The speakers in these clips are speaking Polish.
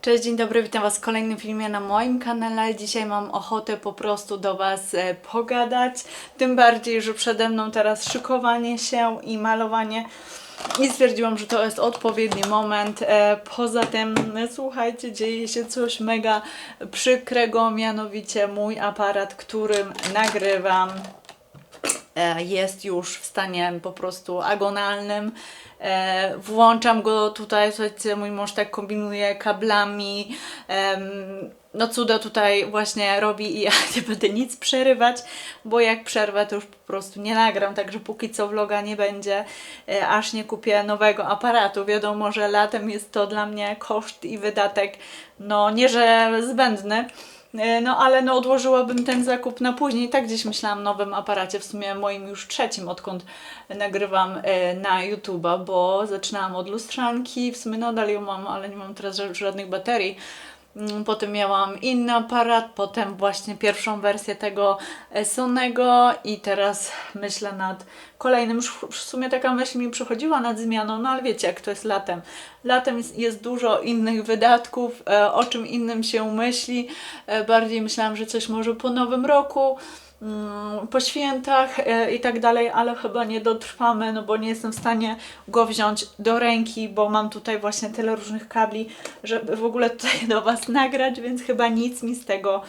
Cześć, dzień dobry, witam Was w kolejnym filmie na moim kanale. Dzisiaj mam ochotę po prostu do Was e, pogadać. Tym bardziej, że przede mną teraz szykowanie się i malowanie. I stwierdziłam, że to jest odpowiedni moment. E, Poza tym, e, słuchajcie, dzieje się coś mega przykrego, mianowicie mój aparat, którym nagrywam, jest już w stanie po prostu agonalnym. E, Włączam go tutaj, słuchajcie, mój mąż tak kombinuje kablami. No cuda tutaj właśnie robi i ja nie będę nic przerywać, bo jak przerwę to już po prostu nie nagram, także póki co vloga nie będzie, e, aż nie kupię nowego aparatu. Wiadomo, że latem jest to dla mnie koszt i wydatek, no nie że zbędny, E, No ale no odłożyłabym ten zakup na później. Tak gdzieś myślałam nowym aparacie, w sumie moim już trzecim, odkąd nagrywam e, na YouTube'a, bo zaczynałam od lustrzanki, w sumie nadal ją mam, ale nie mam teraz ża- żadnych baterii. Mm, Potem miałam inny aparat, potem właśnie pierwszą wersję tego Sonego i teraz myślę nad kolejnym. W sumie taka myśl mi przychodziła nad zmianą, no ale wiecie jak to jest latem. Latem jest, dużo innych wydatków, e, o czym innym się myśli. E, bardziej myślałam, że coś może po nowym roku po świętach e, i tak dalej, ale chyba nie dotrwamy, no bo nie jestem w stanie go wziąć do ręki, bo mam tutaj właśnie tyle różnych kabli, żeby w ogóle tutaj do Was nagrać, więc chyba nic mi z tego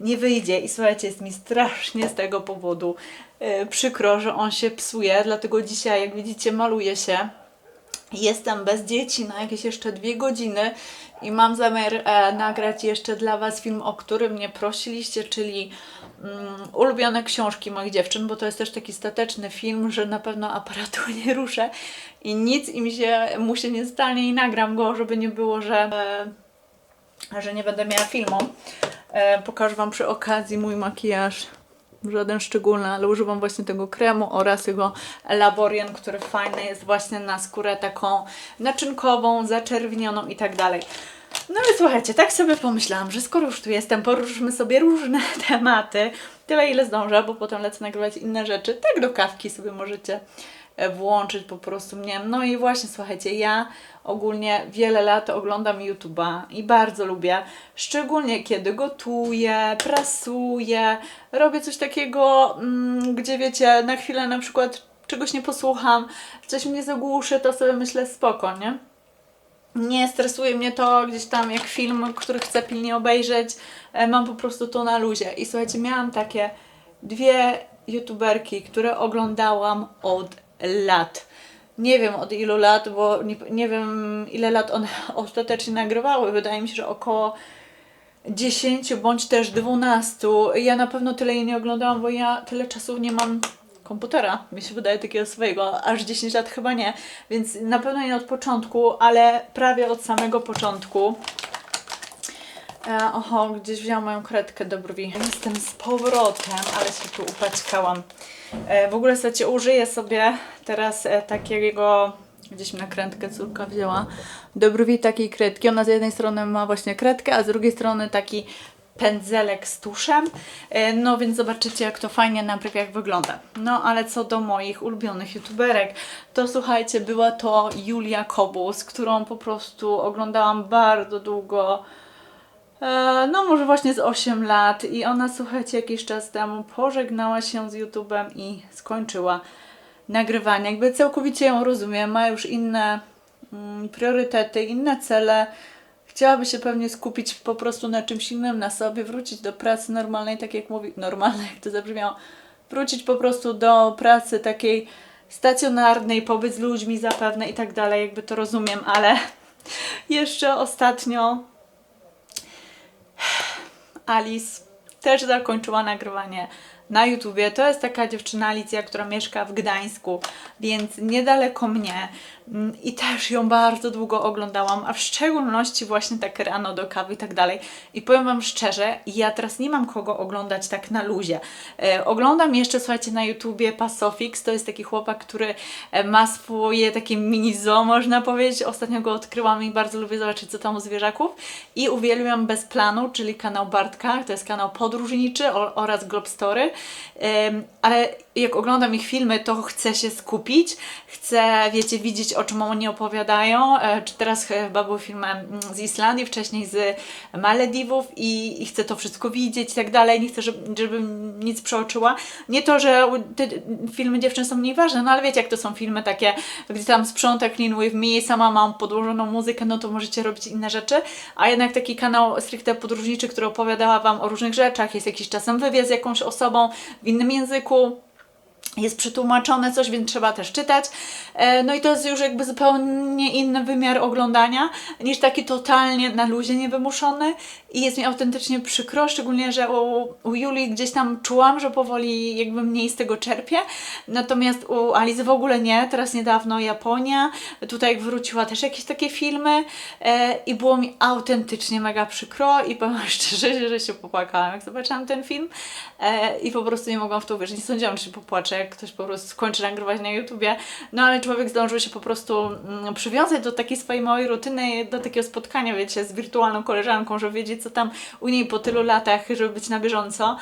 nie wyjdzie. I słuchajcie, jest mi strasznie z tego powodu e, przykro, że on się psuje, dlatego dzisiaj, jak widzicie, maluję się. Jestem bez dzieci na jakieś jeszcze dwie godziny i mam zamiar e, nagrać jeszcze dla Was film, o którym mnie prosiliście, czyli mm, ulubione książki moich dziewczyn, bo to jest też taki stateczny film, że na pewno aparatu nie ruszę i nic im się, mu się nie stanie i nagram go, żeby nie było, że, e, że nie będę miała filmu. E, pokażę Wam przy okazji mój makijaż żaden szczególny, ale używam właśnie tego kremu oraz jego Laborian, który fajny jest właśnie na skórę taką naczynkową, zaczerwienioną i tak dalej. No i słuchajcie, tak sobie pomyślałam, że skoro już tu jestem, poruszymy sobie różne tematy, tyle ile zdążę, bo potem lecę nagrywać inne rzeczy, tak do kawki sobie możecie e, włączyć po prostu mnie. No i właśnie, słuchajcie, ja ogólnie wiele lat oglądam YouTube'a i bardzo lubię, szczególnie kiedy gotuję, prasuję, robię coś takiego, mm, gdzie wiecie, na chwilę na przykład czegoś nie posłucham, coś mnie zagłuszy, to sobie myślę spoko, nie? Nie stresuje mnie to gdzieś tam jak film, który chcę pilnie obejrzeć. E, Mam po prostu to na luzie. I słuchajcie, miałam takie dwie youtuberki, które oglądałam od lat. Nie wiem od ilu lat, bo nie, nie wiem ile lat one ostatecznie nagrywały. Wydaje mi się, że około 10 bądź też 12. Ja na pewno tyle jej nie oglądałam, bo ja tyle czasu nie mam komputera, mi się wydaje takiego swojego, aż 10 lat chyba nie, więc na pewno nie od początku, ale prawie od samego początku. E, oho, gdzieś wzięłam moją kredkę do brwi. Jestem z powrotem, ale się tu upaćkałam. E, w ogóle słuchajcie, użyję sobie teraz e, takiego, gdzieś mi nakrętkę córka wzięła, do brwi takiej kredki. Ona z jednej strony ma właśnie kredkę, a z drugiej strony taki pędzelek z tuszem. E, No więc zobaczycie, jak to fajnie na brwiach wygląda. No ale co do moich ulubionych youtuberek, to słuchajcie, była to Julia Kobus, którą po prostu oglądałam bardzo długo. E, No, może właśnie z 8 lat, i ona, słuchajcie, jakiś czas temu pożegnała się z YouTube'em i skończyła nagrywanie. Jakby całkowicie ją rozumiem, ma już inne mm, priorytety, inne cele. Chciałaby się pewnie skupić po prostu na czymś innym, na sobie, wrócić do pracy normalnej, tak jak mówi, normalnej, jak to zabrzmiało, wrócić po prostu do pracy takiej stacjonarnej, pobyt z ludźmi zapewne i tak dalej, jakby to rozumiem, ale jeszcze ostatnio Alice też zakończyła nagrywanie na YouTubie. To jest taka dziewczyna Alicja, która mieszka w Gdańsku, więc niedaleko mnie Mm, i też ją bardzo długo oglądałam, a w szczególności właśnie tak rano do kawy i tak dalej. I powiem Wam szczerze, ja teraz nie mam kogo oglądać tak na luzie. E, oglądam jeszcze, słuchajcie, na YouTubie Pasofix, to jest taki chłopak, który e, ma swoje takie mini zoo, można powiedzieć. Ostatnio go odkryłam i bardzo lubię zobaczyć, co tam u zwierzaków. I uwielbiam Bez Planu, czyli kanał Bartka, to jest kanał podróżniczy oraz Globstory. Ale jak oglądam ich filmy, to chcę się skupić, chcę, wiecie, widzieć o czym oni opowiadają, e, czy teraz chyba był film z Islandii, wcześniej z Malediwów i, i chcę to wszystko widzieć i tak dalej, nie chcę, żeby, żebym nic przeoczyła. Nie to, że te filmy dziewczyn są mniej ważne, no ale wiecie, jak to są filmy takie, gdzie tam sprząta clean with me, sama mam podłożoną muzykę, no to możecie robić inne rzeczy, a jednak taki kanał stricte podróżniczy, który opowiadała Wam o różnych rzeczach, jest jakiś czasem wywiad z jakąś osobą w innym języku, jest przetłumaczone coś, więc trzeba też czytać. E, No i to jest już jakby zupełnie inny wymiar oglądania niż taki totalnie na luzie niewymuszony. I jest mi autentycznie przykro, szczególnie, że u, u Julii gdzieś tam czułam, że powoli jakby mniej z tego czerpie, natomiast u Alizy w ogóle nie, teraz niedawno Japonia, tutaj wróciła też jakieś takie filmy e, i było mi autentycznie mega przykro i powiem szczerze, że się popłakałam jak zobaczyłam ten film e, i po prostu nie mogłam w to uwierzyć, nie sądziłam, czy się popłaczę, jak ktoś po prostu skończy nagrywać na YouTubie, no ale człowiek zdążył się po prostu mm, przywiązać do takiej swojej małej rutyny, do takiego spotkania, wiecie, z wirtualną koleżanką, żeby wiedzieć, co tam u niej po tylu latach, żeby być na bieżąco.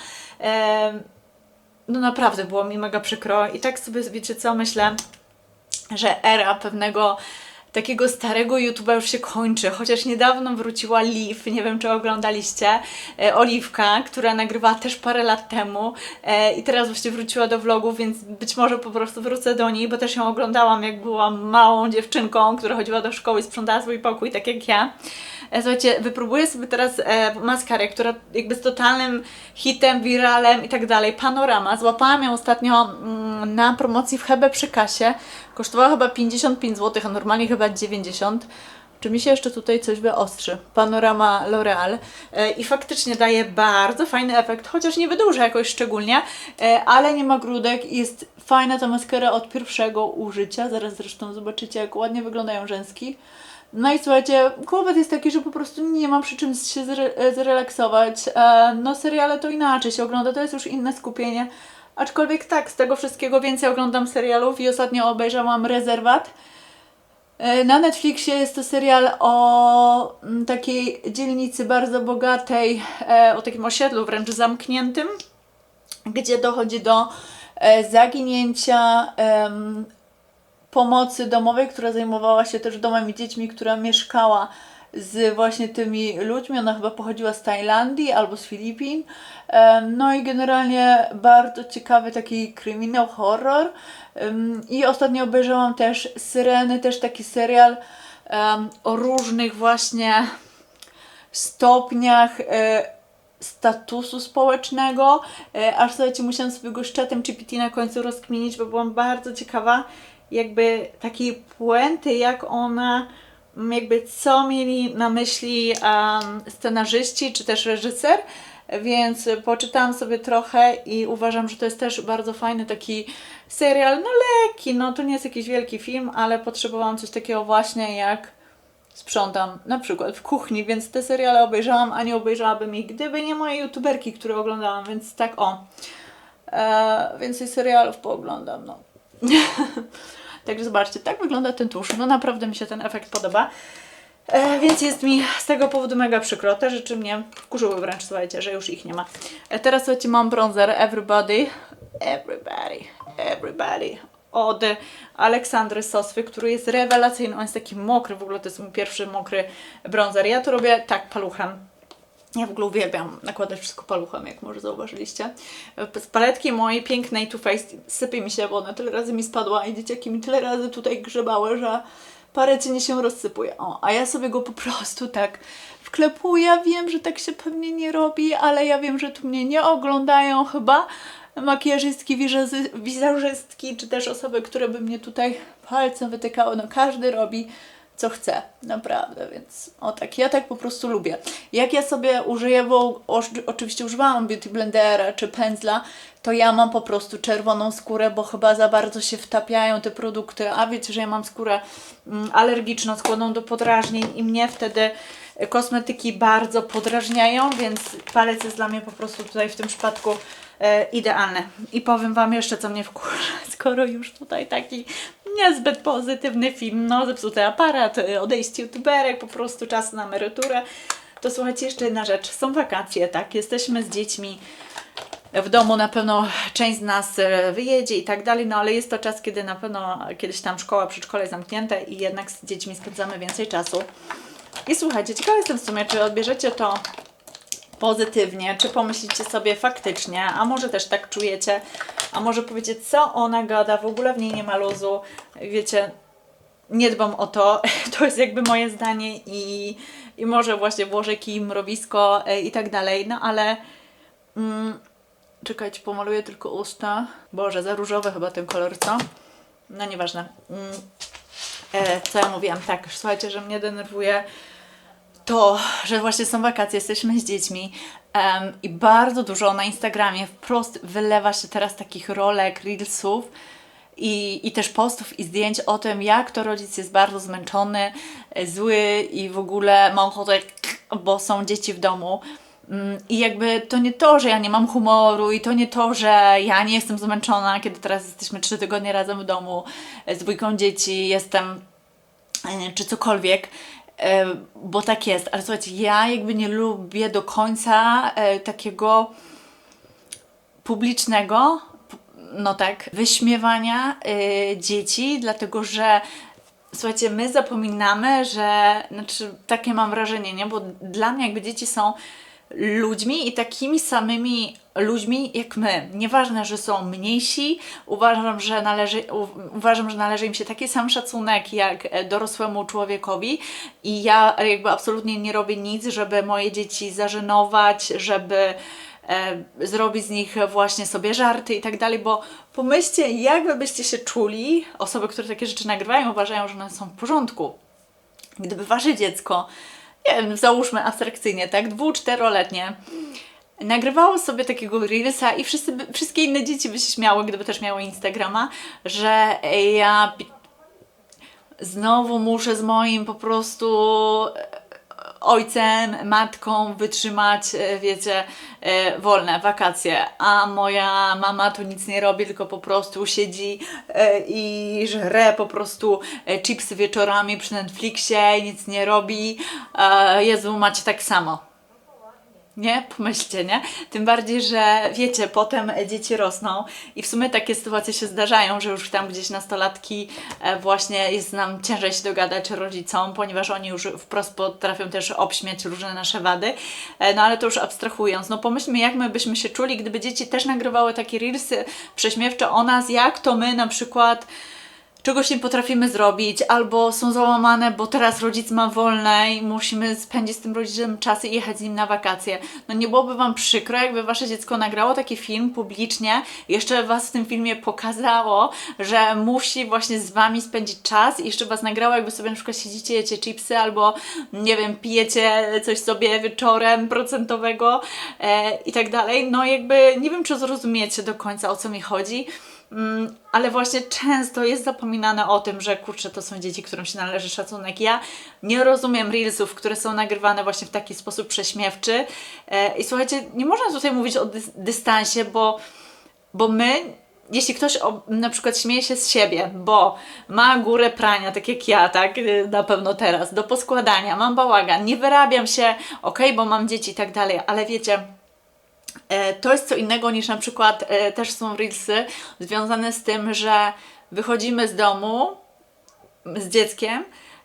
No naprawdę było mi mega przykro i tak sobie, wiecie co, myślę, że era pewnego takiego starego YouTube'a już się kończy, chociaż niedawno wróciła Liv, nie wiem czy oglądaliście, e, Oliwka, która nagrywała też parę lat temu e, i teraz właśnie wróciła do vlogów, więc być może po prostu wrócę do niej, bo też ją oglądałam jak byłam małą dziewczynką, która chodziła do szkoły i sprzątała swój pokój, tak jak ja. E, Słuchajcie, wypróbuję sobie teraz e, maskarę, która jakby z totalnym hitem, wiralem i tak dalej. Panorama. Złapałam ją ostatnio mm, na promocji w Hebe przy kasie. Kosztowała chyba 55 zł, a normalnie chyba 90 czy mi się jeszcze tutaj coś wyostrzy? Panorama L'Oreal e, i faktycznie daje bardzo fajny efekt, chociaż nie wydłuża jakoś szczególnie, e, ale nie ma grudek jest fajna ta maskara od pierwszego użycia. Zaraz zresztą zobaczycie, jak ładnie wyglądają rzęski. No i słuchajcie, kłopot jest taki, że po prostu nie mam przy czym się zre e, zrelaksować. No seriale to inaczej się ogląda, to jest już inne skupienie. Aczkolwiek tak, z tego wszystkiego więcej oglądam serialów i ostatnio obejrzałam Rezerwat. E, Na Netflixie jest to serial o mm, takiej dzielnicy bardzo bogatej, e, o takim osiedlu wręcz zamkniętym, gdzie dochodzi do e, zaginięcia pomocy domowej, która zajmowała się też domem i dziećmi, która mieszkała z właśnie tymi ludźmi. Ona chyba pochodziła z Tajlandii albo z Filipin. No i generalnie bardzo ciekawy taki kryminał, horror. I ostatnio obejrzałam też Syreny, też taki serial o różnych właśnie stopniach e, statusu społecznego, e, aż słuchajcie, musiałam sobie go z czatem GPT na końcu rozkminić, bo byłam bardzo ciekawa jakby takiej puenty, jak ona jakby co mieli na myśli um, scenarzyści czy też reżyser, więc poczytałam sobie trochę i uważam, że to jest też bardzo fajny taki serial, no lekki, no to nie jest jakiś wielki film, ale potrzebowałam coś takiego właśnie jak sprzątam na przykład w kuchni, więc te seriale obejrzałam, a nie obejrzałabym ich, gdyby nie moje youtuberki, które oglądałam, więc tak o. Eee, więcej serialów pooglądam, no. Także zobaczcie, tak wygląda ten tusz. No naprawdę mi się ten efekt podoba. E, więc jest mi z tego powodu mega przykro. Te rzeczy mnie wkurzyły wręcz, słuchajcie, że już ich nie ma. E, teraz słuchajcie, mam bronzer Everybody. Everybody. Everybody. Od Aleksandry Soswy, który jest rewelacyjny. On jest taki mokry, w ogóle to jest mój pierwszy mokry bronzer. Ja to robię tak paluchem. Ja w ogóle uwielbiam nakładać wszystko paluchem, jak może zauważyliście. Z paletki mojej pięknej Too Faced sypie mi się, bo ona tyle razy mi spadła i dzieciaki mi tyle razy tutaj grzebały, że parę się rozsypuje. O, a ja sobie go po prostu tak wklepuję. Ja wiem, że tak się pewnie nie robi, ale ja wiem, że tu mnie nie oglądają chyba makijażystki, wizerzystki, czy też osoby, które by mnie tutaj palcem wytykały. No każdy robi co chce, naprawdę, więc o tak, ja tak po prostu lubię. Jak ja sobie użyję, bo oczywiście używałam beauty blendera czy pędzla, to ja mam po prostu czerwoną skórę, bo chyba za bardzo się wtapiają te produkty, a wiecie, że ja mam skórę mm, alergiczną, skłonną do podrażnień i mnie wtedy y, kosmetyki bardzo podrażniają, więc palec jest dla mnie po prostu tutaj w tym przypadku e, idealny. I powiem Wam jeszcze, co mnie wkurza, skoro już tutaj taki niezbyt pozytywny film, no zepsuty aparat, y, odejście youtuberek, po prostu czas na emeryturę. To słuchajcie, jeszcze jedna rzecz. Są wakacje, tak? Jesteśmy z dziećmi w domu na pewno część z nas e, wyjedzie i tak dalej, no ale jest to czas, kiedy na pewno kiedyś tam szkoła, przedszkole zamknięte i jednak z dziećmi spędzamy więcej czasu. I słuchajcie, ciekawa jestem w sumie, czy odbierzecie to pozytywnie, czy pomyślicie sobie faktycznie, a może też tak czujecie, a może powiecie, co ona gada, w ogóle w niej nie ma luzu, wiecie, nie dbam o to, to jest jakby moje zdanie i, i może właśnie włożę kij, mrowisko e, i tak dalej, no ale mm, czekajcie, pomaluję tylko usta, Boże, za różowy chyba ten kolor, co? No nieważne. Mm, e, co ja mówiłam, tak, słuchajcie, że mnie denerwuje to, że właśnie są wakacje, jesteśmy z dziećmi em, i bardzo dużo na Instagramie wprost wylewa się teraz takich rolek, reelsów i, i też postów i zdjęć o tym, jak to rodzic jest bardzo zmęczony, zły i w ogóle ma ochotę, bo są dzieci w domu. Mm, I jakby to nie to, że ja nie mam humoru i to nie to, że ja nie jestem zmęczona, kiedy teraz jesteśmy trzy tygodnie razem w domu z dwójką dzieci, jestem e, czy cokolwiek, bo tak jest. Ale słuchajcie, ja jakby nie lubię do końca e, takiego publicznego, no tak, wyśmiewania y, dzieci, dlatego że słuchajcie, my zapominamy, że, znaczy takie mam wrażenie, nie? Bo dla mnie jakby dzieci są ludźmi i takimi samymi ludźmi jak my. Nieważne, że są mniejsi, uważam, że należy, uważam, że należy im się taki sam szacunek jak e, dorosłemu człowiekowi i ja jakby absolutnie nie robię nic, żeby moje dzieci zażenować, żeby e, zrobić z nich właśnie sobie żarty i tak dalej, bo pomyślcie, jak wy byście się czuli, osoby, które takie rzeczy nagrywają, uważają, że one są w porządku. Gdyby wasze dziecko, nie wiem, załóżmy abstrakcyjnie, tak, dwu, czteroletnie, nagrywało sobie takiego reelsa i wszyscy, wszystkie inne dzieci by się śmiały, gdyby też miały Instagrama, że ja znowu muszę z moim po prostu ojcem, matką wytrzymać, e, wiecie, e, wolne wakacje, a moja mama tu nic nie robi, tylko po prostu siedzi e, i żre po prostu chipsy wieczorami przy Netflixie, nic nie robi. Jezu, macie tak samo. Nie? Pomyślcie, nie? Tym bardziej, że wiecie, potem dzieci rosną i w sumie takie sytuacje się zdarzają, że już tam gdzieś nastolatki e, właśnie jest nam ciężej się dogadać rodzicom, ponieważ oni już wprost potrafią też obśmiać różne nasze wady. E, No ale to już abstrahując, no pomyślmy, jak my byśmy się czuli, gdyby dzieci też nagrywały takie reelsy prześmiewcze o nas, jak to my na przykład czegoś nie potrafimy zrobić, albo są załamane, bo teraz rodzic ma wolne i musimy spędzić z tym rodzicem czas i jechać z nim na wakacje. No nie byłoby Wam przykro, jakby Wasze dziecko nagrało taki film publicznie, jeszcze Was w tym filmie pokazało, że musi właśnie z Wami spędzić czas i jeszcze Was nagrało, jakby sobie na przykład siedzicie, jecie chipsy, albo nie wiem, pijecie coś sobie wieczorem procentowego e, i tak dalej. No jakby nie wiem, czy zrozumiecie do końca, o co mi chodzi. Mm, ale właśnie często jest zapominane o tym, że kurczę, to są dzieci, którym się należy szacunek. Ja nie rozumiem reelsów, które są nagrywane właśnie w taki sposób prześmiewczy. E, I słuchajcie, nie można tutaj mówić o dys- dystansie, bo, bo my, jeśli ktoś o, na przykład śmieje się z siebie, bo ma górę prania, tak jak ja, tak, y, na pewno teraz, do poskładania, mam bałagan, nie wyrabiam się, okej, bo mam dzieci i tak dalej, ale wiecie, to jest co innego niż na przykład e, też są reelsy związane z tym, że wychodzimy z domu z dzieckiem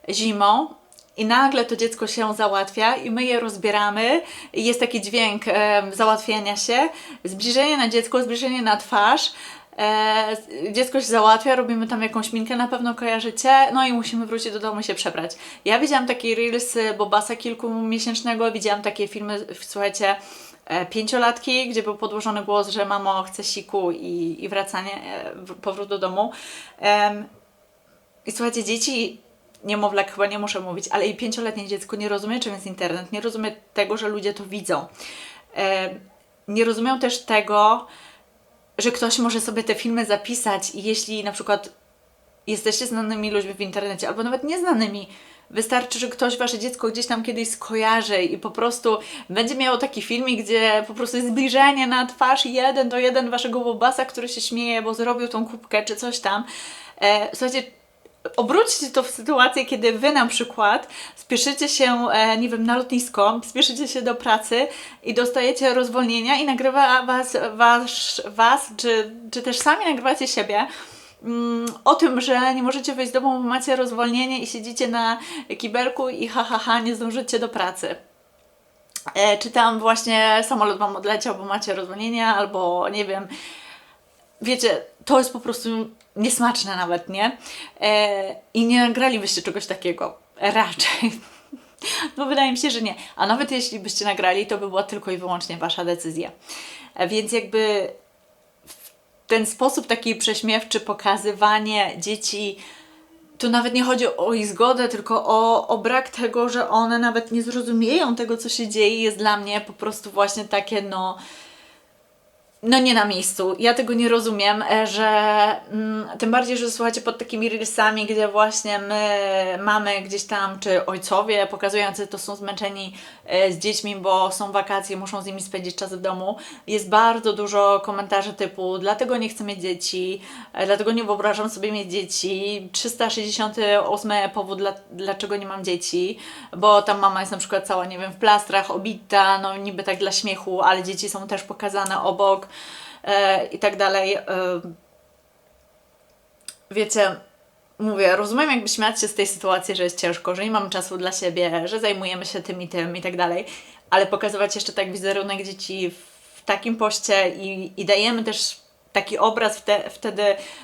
zimą i nagle to dziecko się załatwia i my je rozbieramy i jest taki dźwięk e, załatwiania się, zbliżenie na dziecko, zbliżenie na twarz. E, dziecko się załatwia, robimy tam jakąś minkę, na pewno kojarzycie, no i musimy wrócić do domu się przebrać. Ja widziałam takie reelsy Bobasa kilkumiesięcznego, widziałam takie filmy, słuchajcie, e, pięciolatki, gdzie był podłożony głos, że mamo chce siku i, i wracanie, e, powrót do domu. I słuchajcie, dzieci, niemowlak chyba nie muszę mówić, ale i pięcioletnie dziecko nie rozumie, czym jest internet, nie rozumie tego, że ludzie to widzą. Em, Nie rozumieją też tego, że ktoś może sobie te filmy zapisać i jeśli na przykład jesteście znanymi ludźmi w internecie, albo nawet nieznanymi, wystarczy, że ktoś wasze dziecko gdzieś tam kiedyś skojarzy i po prostu będzie miało taki filmik, gdzie po prostu jest zbliżenie na twarz jeden do jeden waszego bobasa, który się śmieje, bo zrobił tą kubkę czy coś tam. E, słuchajcie, obróćcie to w sytuację, kiedy wy na przykład spieszycie się, e, nie wiem, na lotnisko, spieszycie się do pracy i dostajecie rozwolnienia i nagrywa was, was, was czy, czy też sami nagrywacie siebie o tym, że nie możecie wyjść z domu, bo macie rozwolnienie i siedzicie na kibelku i ha, ha, ha, nie zdążycie do pracy. E, czy tam właśnie samolot Wam odleciał, bo macie rozwolnienie, albo nie wiem, wiecie, to jest po prostu niesmaczne nawet, nie? E, I nie nagralibyście czegoś takiego. Raczej. No wydaje mi się, że nie. A nawet jeśli byście nagrali, to by była tylko i wyłącznie Wasza decyzja. E, więc jakby ten sposób taki prześmiewczy pokazywanie dzieci tu nawet nie chodzi o ich zgodę, tylko o, o brak tego, że one nawet nie zrozumieją tego, co się dzieje, jest dla mnie po prostu właśnie takie, no, no nie na miejscu. Ja tego nie rozumiem, e, że mm, tym bardziej, że słuchajcie pod takimi reelsami, gdzie właśnie my mamy gdzieś tam, czy ojcowie pokazujący to są zmęczeni z dziećmi, bo są wakacje, muszą z nimi spędzić czas w domu. Jest bardzo dużo komentarzy typu dlatego nie chcę mieć dzieci, e, dlatego nie wyobrażam sobie mieć dzieci. 368 powód, dla, dlaczego nie mam dzieci, bo tam mama jest na przykład cała, nie wiem, w plastrach, obita, no niby tak dla śmiechu, ale dzieci są też pokazane obok e, i tak dalej. E, wiecie, mówię, rozumiem jakby śmiać się z tej sytuacji, że jest ciężko, że nie mam czasu dla siebie, że zajmujemy się tym i tym i tak dalej, ale pokazywać jeszcze tak wizerunek dzieci w takim poście i, i dajemy też taki obraz wte, wtedy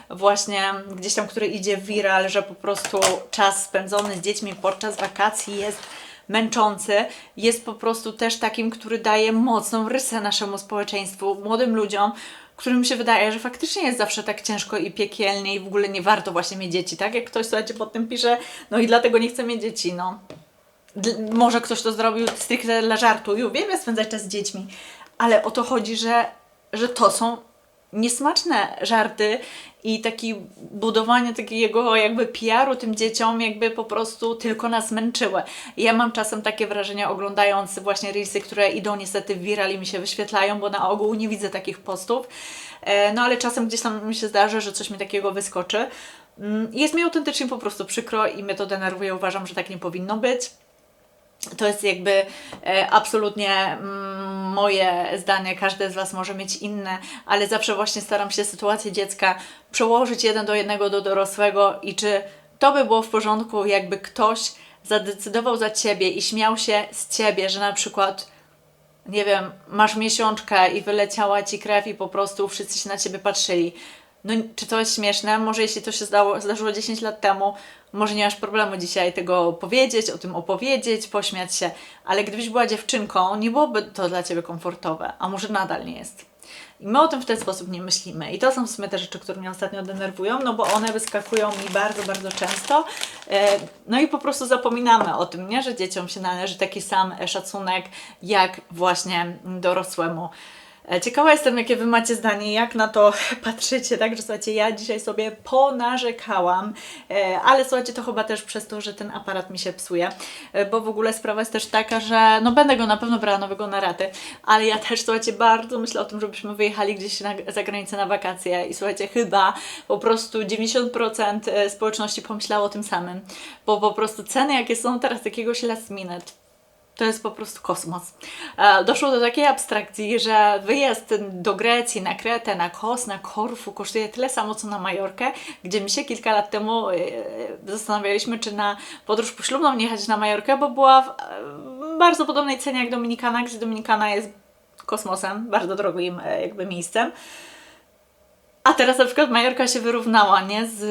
właśnie gdzieś tam, który idzie viral, że po prostu czas spędzony z dziećmi podczas wakacji jest męczący, jest po prostu też takim, który daje mocną rysę naszemu społeczeństwu, młodym ludziom, którym się wydaje, że faktycznie jest zawsze tak ciężko i piekielnie i w ogóle nie warto właśnie mieć dzieci, tak? Jak ktoś, słuchajcie, pod tym pisze, no i dlatego nie chcę mieć dzieci, no. Dl- może ktoś to zrobił stricte dla żartu i uwielbia spędzać czas z dziećmi, ale o to chodzi, że, że to są niesmaczne żarty i taki budowanie takiego jakby PR-u tym dzieciom jakby po prostu tylko nas męczyły. Ja mam czasem takie wrażenie oglądając właśnie reelsy, które idą niestety w viral i mi się wyświetlają, bo na ogół nie widzę takich postów. E, No ale czasem gdzieś tam mi się zdarzy, że coś mi takiego wyskoczy. Mm, Jest mi autentycznie po prostu przykro i mnie to denerwuje. Uważam, że tak nie powinno być. To jest jakby e, absolutnie mm, moje zdanie, każdy z Was może mieć inne, ale zawsze właśnie staram się sytuację dziecka przełożyć jeden do jednego do dorosłego i czy to by było w porządku, jakby ktoś zadecydował za Ciebie i śmiał się z Ciebie, że na przykład nie wiem, masz miesiączkę i wyleciała ci krew i po prostu wszyscy się na ciebie patrzyli. No, czy to jest śmieszne? Może jeśli to się zdało, zdarzyło 10 lat temu, może nie masz problemu dzisiaj tego powiedzieć, o tym opowiedzieć, pośmiać się, ale gdybyś była dziewczynką, nie byłoby to dla ciebie komfortowe, a może nadal nie jest. I my o tym w ten sposób nie myślimy. I to są w sumie te rzeczy, które mnie ostatnio denerwują, no bo one wyskakują mi bardzo, bardzo często. E, No i po prostu zapominamy o tym, nie? że dzieciom się należy taki sam szacunek, jak właśnie dorosłemu. E, Ciekawa jestem, jakie Wy macie zdanie, jak na to patrzycie, tak, że słuchajcie, ja dzisiaj sobie ponarzekałam, e, ale słuchajcie, to chyba też przez to, że ten aparat mi się psuje, e, bo w ogóle sprawa jest też taka, że no będę go na pewno brała nowego na raty, ale ja też, słuchajcie, bardzo myślę o tym, żebyśmy wyjechali gdzieś na, za granicę na wakacje i słuchajcie, chyba po prostu 90% e, społeczności pomyślało o tym samym, bo po prostu ceny, jakie są teraz jakiegoś last minute, to jest po prostu kosmos. E, Doszło do takiej abstrakcji, że wyjazd do Grecji, na Kretę, na Kos, na Korfu kosztuje tyle samo co na Majorkę, gdzie się kilka lat temu e, zastanawialiśmy, czy na podróż poślubną nie jechać na Majorkę, bo była w e, bardzo podobnej cenie jak Dominikana, gdzie Dominikana jest kosmosem, bardzo drogim e, jakby miejscem. A teraz na przykład Majorka się wyrównała, nie? Z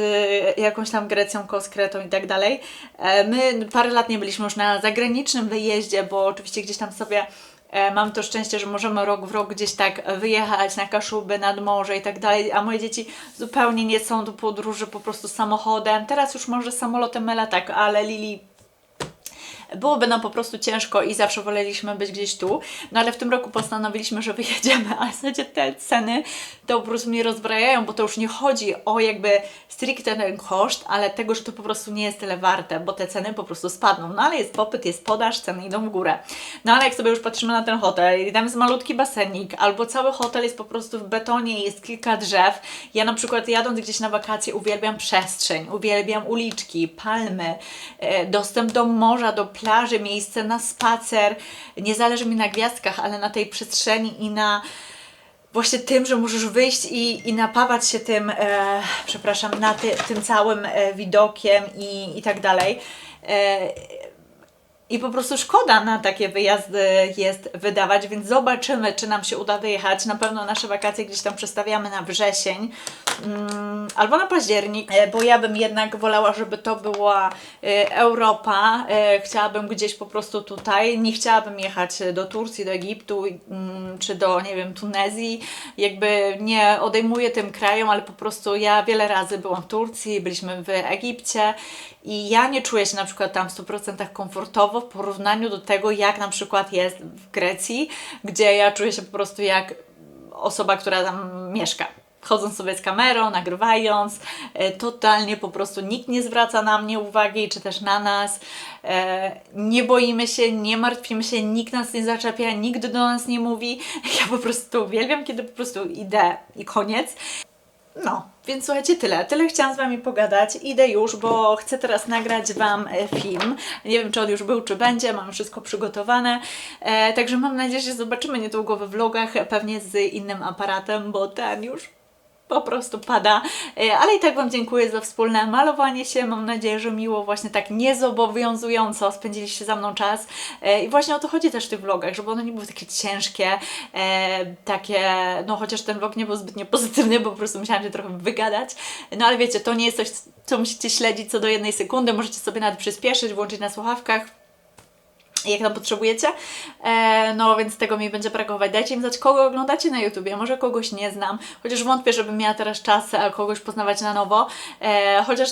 y, jakąś tam Grecją, Kos, Kretą i tak dalej. E, My parę lat nie byliśmy już na zagranicznym wyjeździe, bo oczywiście gdzieś tam sobie e, mam to szczęście, że możemy rok w rok gdzieś tak wyjechać na Kaszuby, nad morze i tak dalej, a moje dzieci zupełnie nie są do podróży po prostu samochodem. Teraz już może samolotem Mela tak, ale Lili byłoby nam po prostu ciężko i zawsze woleliśmy być gdzieś tu. No ale w tym roku postanowiliśmy, że wyjedziemy, ale w zasadzie te ceny to po prostu mnie rozbrajają, bo to już nie chodzi o jakby stricte ten koszt, ale tego, że to po prostu nie jest tyle warte, bo te ceny po prostu spadną. No ale jest popyt, jest podaż, ceny idą w górę. No ale jak sobie już patrzymy na ten hotel i tam jest malutki basenik, albo cały hotel jest po prostu w betonie jest kilka drzew. Ja na przykład jadąc gdzieś na wakacje uwielbiam przestrzeń, uwielbiam uliczki, palmy, e, dostęp do morza, do plaży, miejsce na spacer. Nie zależy mi na gwiazdkach, ale na tej przestrzeni i na właśnie tym, że możesz wyjść i, i napawać się tym, e, przepraszam, na ty, tym całym e, widokiem i, i tak dalej. E, i po prostu szkoda na takie wyjazdy jest wydawać, więc zobaczymy, czy nam się uda wyjechać. Na pewno nasze wakacje gdzieś tam przestawiamy na wrzesień mm, albo na październik, e, bo ja bym jednak wolała, żeby to była e, Europa. E, Chciałabym gdzieś po prostu tutaj. Nie chciałabym jechać do Turcji, do Egiptu mm, czy do, nie wiem, Tunezji. Jakby nie odejmuję tym krajom, ale po prostu ja wiele razy byłam w Turcji, byliśmy w Egipcie i ja nie czuję się na przykład tam w 100% komfortowo w porównaniu do tego, jak na przykład jest w Grecji, gdzie ja czuję się po prostu jak osoba, która tam mieszka. Chodząc sobie z kamerą, nagrywając, e, totalnie po prostu nikt nie zwraca na mnie uwagi, czy też na nas. E, Nie boimy się, nie martwimy się, nikt nas nie zaczepia, nikt do nas nie mówi. Ja po prostu uwielbiam, kiedy po prostu idę i koniec. No, więc słuchajcie, tyle. Tyle chciałam z Wami pogadać. Idę już, bo chcę teraz nagrać Wam e, film. Nie wiem, czy on już był, czy będzie. Mam wszystko przygotowane. E, także mam nadzieję, że zobaczymy niedługo we vlogach, pewnie z innym aparatem, bo ten już po prostu pada. E, Ale i tak Wam dziękuję za wspólne malowanie się. Mam nadzieję, że miło, właśnie tak niezobowiązująco spędziliście za mną czas. E, I właśnie o to chodzi też w tych vlogach, żeby one nie były takie ciężkie, e, takie, no chociaż ten vlog nie był zbytnio pozytywny, bo po prostu musiałam się trochę wygadać. No ale wiecie, to nie jest coś, co musicie śledzić co do jednej sekundy. Możecie sobie nawet przyspieszyć, włączyć na słuchawkach jak tam potrzebujecie. E, no więc tego mi będzie brakować. Dajcie mi znać, kogo oglądacie na YouTubie. Może kogoś nie znam, chociaż wątpię, żebym miała teraz czas e, kogoś poznawać na nowo. E, chociaż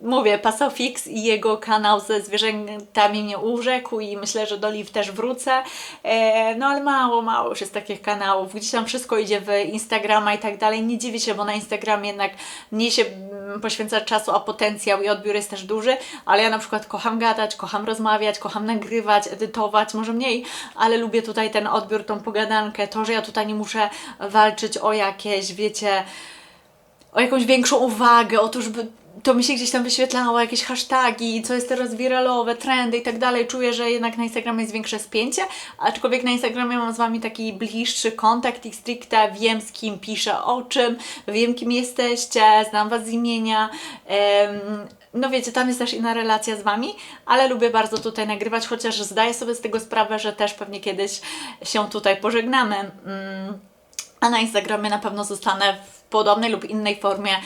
mówię, Pasofix i jego kanał ze zwierzętami mnie urzekł i myślę, że do Liv też wrócę. E, no ale mało, mało już jest takich kanałów. Gdzieś tam wszystko idzie w Instagrama i tak dalej. Nie dziwię się, bo na Instagramie jednak mniej się mm, poświęca czasu, a potencjał i odbiór jest też duży, ale ja na przykład kocham gadać, kocham rozmawiać, kocham nagrywać, edytować, może mniej, ale lubię tutaj ten odbiór, tą pogadankę, to, że ja tutaj nie muszę walczyć o jakieś, wiecie, o jakąś większą uwagę, o to, żeby to mi się gdzieś tam wyświetlało, jakieś hasztagi, co jest teraz wiralowe, trendy i tak dalej. Czuję, że jednak na Instagramie jest większe spięcie, aczkolwiek na Instagramie mam z Wami taki bliższy kontakt i stricte wiem z kim piszę, o czym, wiem kim jesteście, znam Was z imienia. Em, no wiecie, tam jest też inna relacja z Wami, ale lubię bardzo tutaj nagrywać, chociaż zdaję sobie z tego sprawę, że też pewnie kiedyś się tutaj pożegnamy. Mm. A na Instagramie na pewno zostanę w podobnej lub innej formie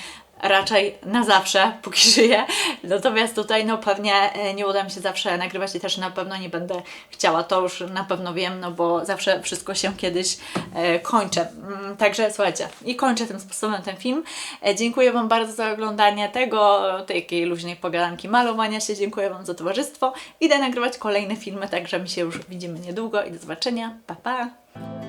raczej na zawsze, póki żyję. Natomiast tutaj no pewnie e, nie uda mi się zawsze nagrywać i też na pewno nie będę chciała, to już na pewno wiem, no bo zawsze wszystko się kiedyś e, kończy. Mm, Także słuchajcie, i kończę tym sposobem ten film. E, Dziękuję Wam bardzo za oglądanie tego, takiej luźnej pogadanki, malowania się. Dziękuję Wam za towarzystwo. Idę nagrywać kolejne filmy, także my się już widzimy niedługo i do zobaczenia. Pa, pa!